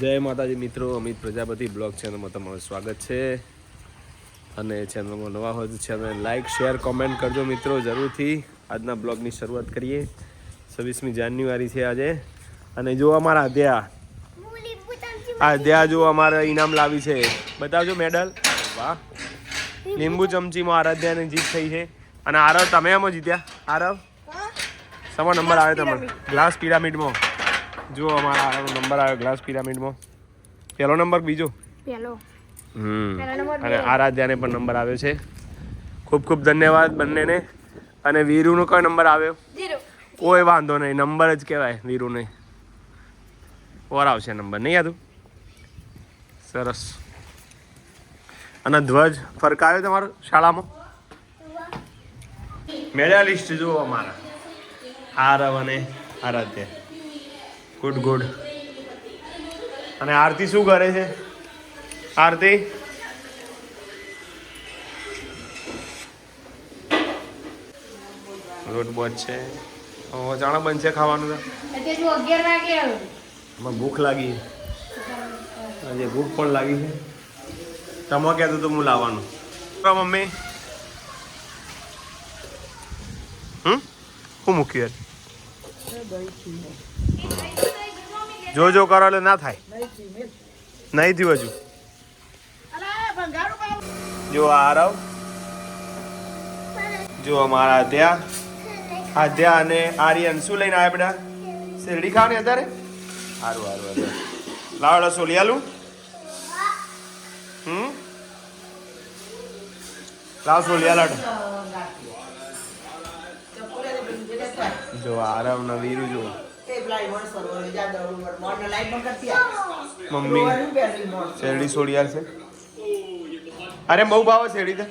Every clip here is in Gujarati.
જય માતાજી મિત્રો અમિત પ્રજાપતિ બ્લોગ ચેનલમાં તમારું સ્વાગત છે. અને ચેનલમાં નવા હોય તો ચેનલ લાઇક શેર કોમેન્ટ કરજો મિત્રો જરૂરથી. આજના બ્લોગની શરૂઆત કરીએ. છવ્વીસમી જાન્યુઆરી છે આજે. અને જો અમારા અધ્યા આ અધ્યા જો અમારે ઇનામ લાવી છે. બતાવજો મેડલ. વાહ. લીંબુ ચમચીમાં આરાધ્યાની જીત થઈ છે. અને આરવ તમે એમાં જીત્યા? આરવ? સમા નંબર આવે તમારો. ગ્લાસ પિરામિડમાં જો અમારા આનો નંબર આવ્યો ગ્લાસ પિરામિડમાં. પહેલો નંબર બીજો? પહેલો. હમ. અને આરાધ્યાને પણ નંબર આવ્યો છે. ખૂબ ખૂબ ધન્યવાદ બંનેને. અને વીરુનો કયો નંબર આવ્યો? કોઈ વાંધો નહીં નંબર જ કહેવાય વીરુને. ઓર આવશે નંબર નહીં યાદું? સરસ. અને ધ્વજ ફરકાવ્યો તમારો શાળામાં? મેડાલિસ્ટ જુઓ અમારા. આરવ અને આરાધ્ય. ગુડ ગુડ અને આરતી શું કરે છે? આરતી? રોટ બોટ છે. ઓ જાણે બનશે ખાવાનું તો. એમાં ભૂખ લાગી. આજે ભૂખ પણ લાગી છે. તમે કહેતું તો હું લાવવાનું. મમ્મી. હમ? હું મૂક્યું યાર જો કરો એટલે ના થાય. નહીં થયું હજુ. જો આરવ જો અમારા ત્યાં આધ્યા અને આર્યન શું લઈને આવ્યા બેટા? શેરડી ખાવાની અત્યારે? સારું સારું લાવડો સોલિયાલું હમ? લાવ સોલિયા લાડો જો આરવ ને વીરુ, જો. મમ્મી શેરડી સોડિયાર છે? અરે બહુ ભાવ શેરડી તો.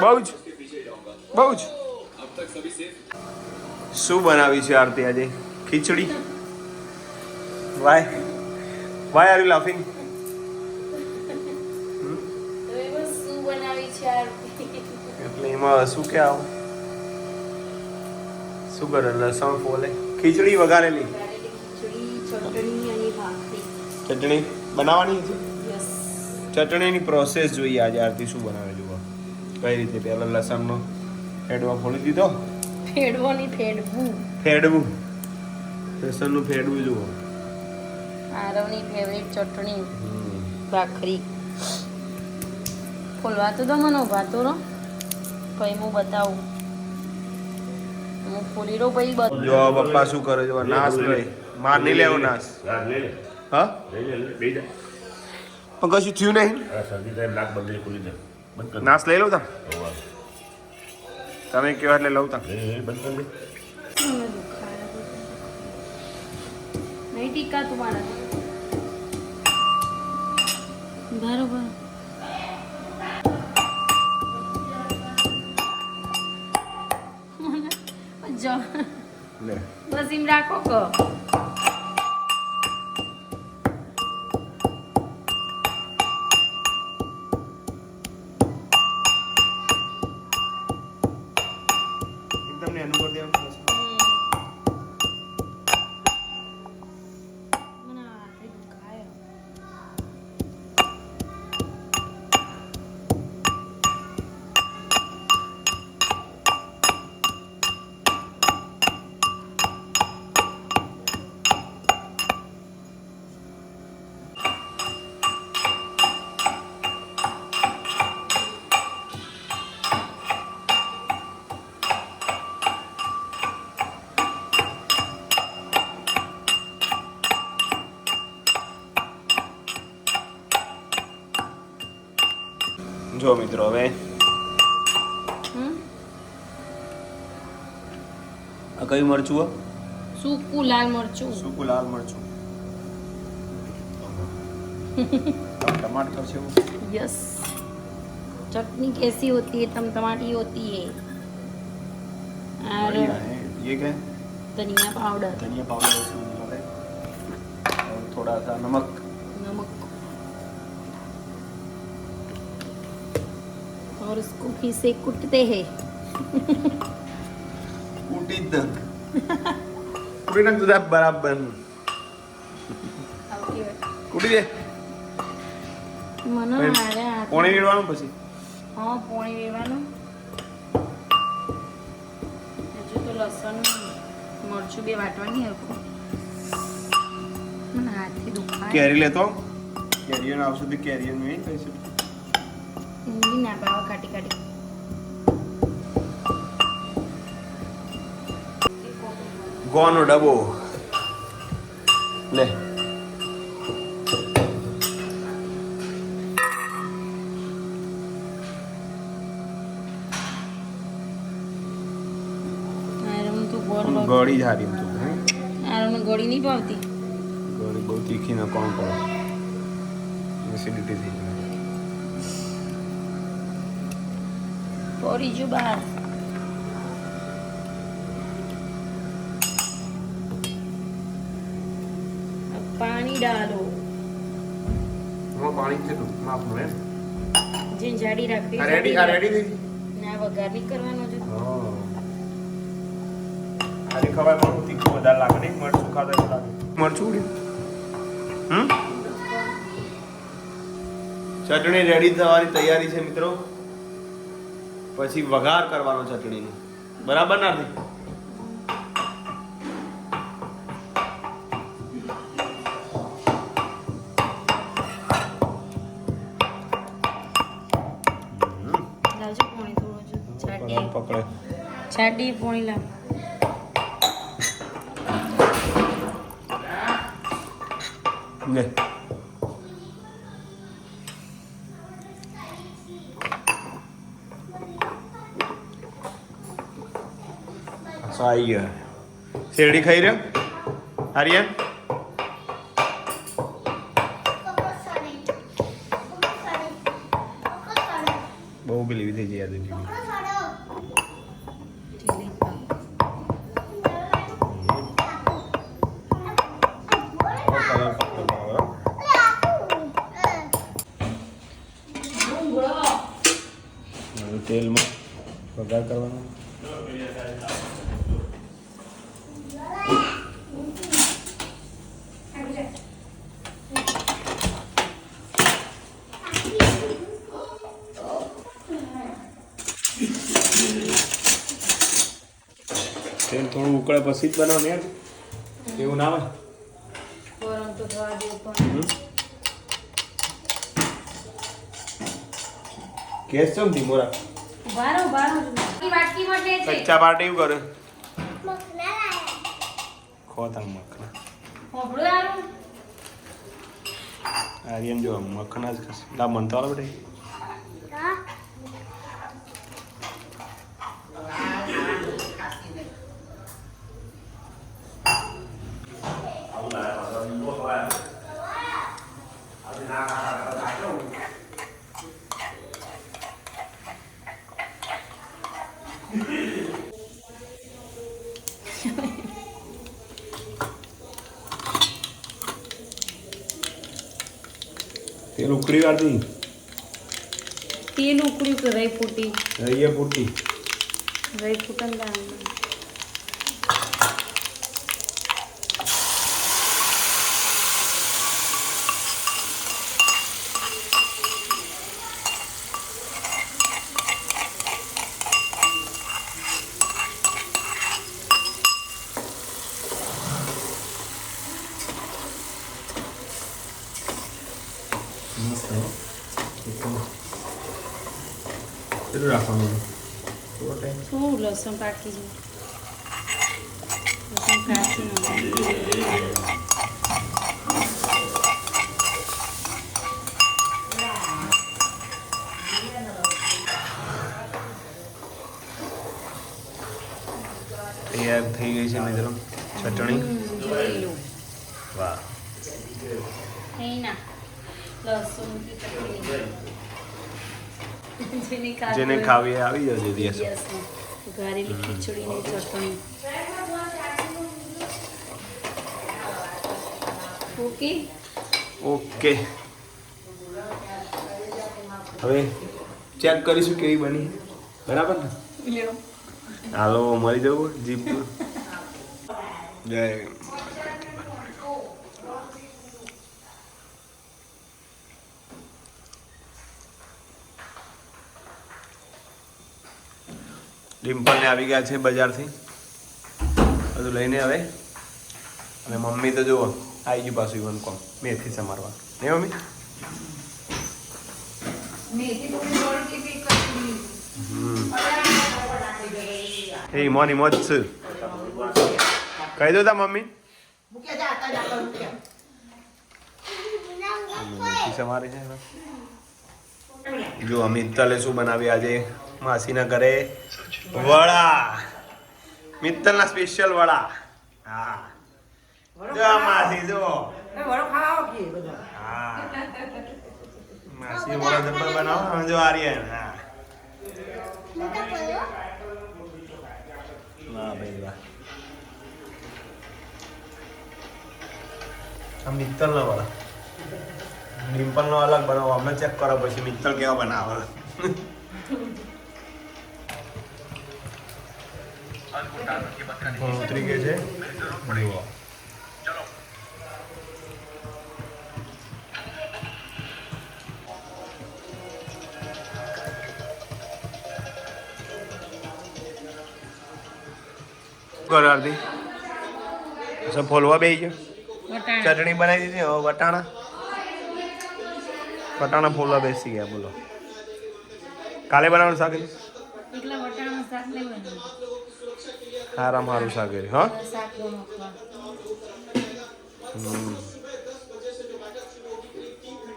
બહુ જ. બહુ જ. શું બનાવી છે આરતી આજે? ખીચડી? Why. Why are you laughing તો એમાં શું બનાવી છે આરતી? એટલે એમાં શું કે આવું? શું કરે? લસણ ફોલે? ખીચડી વઘારેલી. ચટણી બનાવવાની છે? ચટણીની પ્રોસેસ જોઈએ આજે આરતી શું બનાવે જુઓ. કઈ રીતે પહેલા લસણનો ફેડવા ફોડી દીધો? ફેડવાની ફેડવું. ફેડવું. લસણનું ફેડવું જુઓ. આરવની ફેવરેટ ચટણી. ભાખરી. ખોલવા તો દો મને ઊભા તો પછી હું બતાવું. રહું પછી જો પપ્પા શું કરે જો નાશ લે માર નહીં લેવો નાશ. હા, લે લે. લે લે, લે. પણ કશું થયું નહીં. નાશ લઈ લઉં તા તમે કેવા એટલે લઉં તમે લે, લે, લે. નહીં ટીકા તું મારા. બરોબર. જો. બસ એમ રાખો કો. જો મિત્રો હવે હમ આ કયું મરચું હો સૂકું લાલ મરચું સૂકું લાલ મરચું टमाटर से वो यस चटनी कैसी होती है टमाटी होती है और बढ़िया है ये क्या है धनिया पाउडर धनिया पाउडर उसमें मिला है और थोड़ा सा नमक नमक और उसको फिर से कुटते हैं કૂટી જ નાખ કૂટી નાખ તો બરાબર Okay. ઉડી દે મને ભાઈ, મારે હાથ પોણી રેડવાનું પછી હા પોણી વેવાનું હજુ તો લસણ મરચું બે વાટવાની હરખું મને હાથથી દુખાય કેરી લેતો કેરીયન આવશે તો કેરીયન નહીં પૈસે ના પાવા કાટી કાટી ગોનો ડબ્બો લે ગોળ હારી તો હે? આયરન ગોળી નહીં ભાવતી ગળી બહુ તીખી ના કોણ પડે એસિડિટી થઈ જાય પડી ગયું બહાર પાણી ડાલો પાણી કેટલું માપનું એમ? જે જાડી રાખવી રેડી આ રેડી થઈ ના વઘાર નહીં કરવાનો છે. આજે ખવાય પણ તીખું વધારે લાગે નહીં મરચું ખાતા એવું લાગે. મરચું ઉડી? હમ? ચટણી રેડી થવાની તૈયારી છે મિત્રો. પછી વઘાર કરવાનો ચટણીનો બરાબર નથી લાવજો થોડું છાટી પકડે છાટી પોણી લાવ. લે. સાઈ ગયા શેરડી ખાઈ રહ્યો? આર્યન બહુ પેલી થઈ જાય યાદ તેલ થોડું ઉકળે પછી જ બનાવ ને એવું ના હોય? ગેસ ચમ ધીમો રાખ. કચ્ચા પાર્ટી એવું કરે. ખોતા મખના હોબળું આરું આર્યન જો મખના જ ખાશે લા મન તો આવડે તેલ ઉકળી વાળતી તેલ ઉકળ્યું કે રહી ફૂટી રહીએ પૂરતી રહી ફૂટન મસ્ત. કેટલું રાખવાનું થોડો લસણ જો લસણ નાખો. તૈયાર થઈ ગઈ છે મિત્રો ચટણી વાહ ના લસણ જેને ખાવું આવી જશે દિવસ. ઘરેલી ખીચડી ની ચટણી. ઓકે? ઓકે. હવે ચેક કરીશું કેવી બની. બરાબર ને? હાલો મરી જવું જીપ જય ડિમ્પલને આવી ગયા છે બજારથી. બધું લઈને આવે. અને મમ્મી તો જુઓ આવી ગયું પાછું ઇવન કોમ મેથી સમારવા નહીં મમ્મી? એ મોની મોજ છે. કહી દો તા મમ્મી. મેથી સમારે છે. જો અમિત તલે શું બનાવી આજે? માસીના ઘરે વડા. મિત્તલના સ્પેશિયલ વડા. હા. જો માસી જો. હા. માસી વડા જબ્બર બનાવો જો આર્યન હા. વાહ ભાઈ વાહ. આ મિત્તલના વડા. ડિમ્પલનો અલગ બનાવો અમે ચેક કરો પછી મિત્તલ કેવા બનાવે. પણ ઉતરી ગઈ છે. જુઓ. કરો આરતી? સબ ફોલવા બેસી ગયો? ચટણી બનાવી દીધી? હવે વટાણા? વટાણા ફોલવા બેસી ગયા બોલો. કાલે બનાવવાનું શાક હતું? મારું સાગર હા.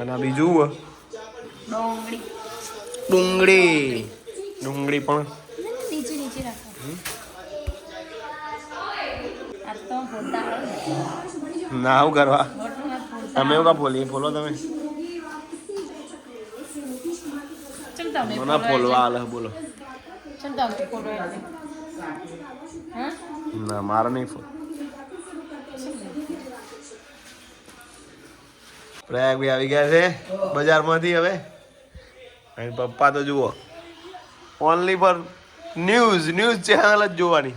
અને આ બીજું ડુંગળી. ડુંગળી પણ. નીચે રાખો. ના આવું કરવા. તમે એવું કા બોલીએ? બોલો તમે. મને બોલવા આલે બોલો. ના મારે નહીં ફોન. પ્રયાગ ભાઈ આવી ગયા છે બજારમાંથી હવે. અને પપ્પા તો જુઓ. ઓનલી પર ન્યૂઝ ન્યૂઝ ચેનલ જ જોવાની.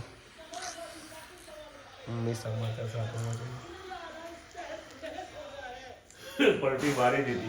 પલટી મારી દીધી.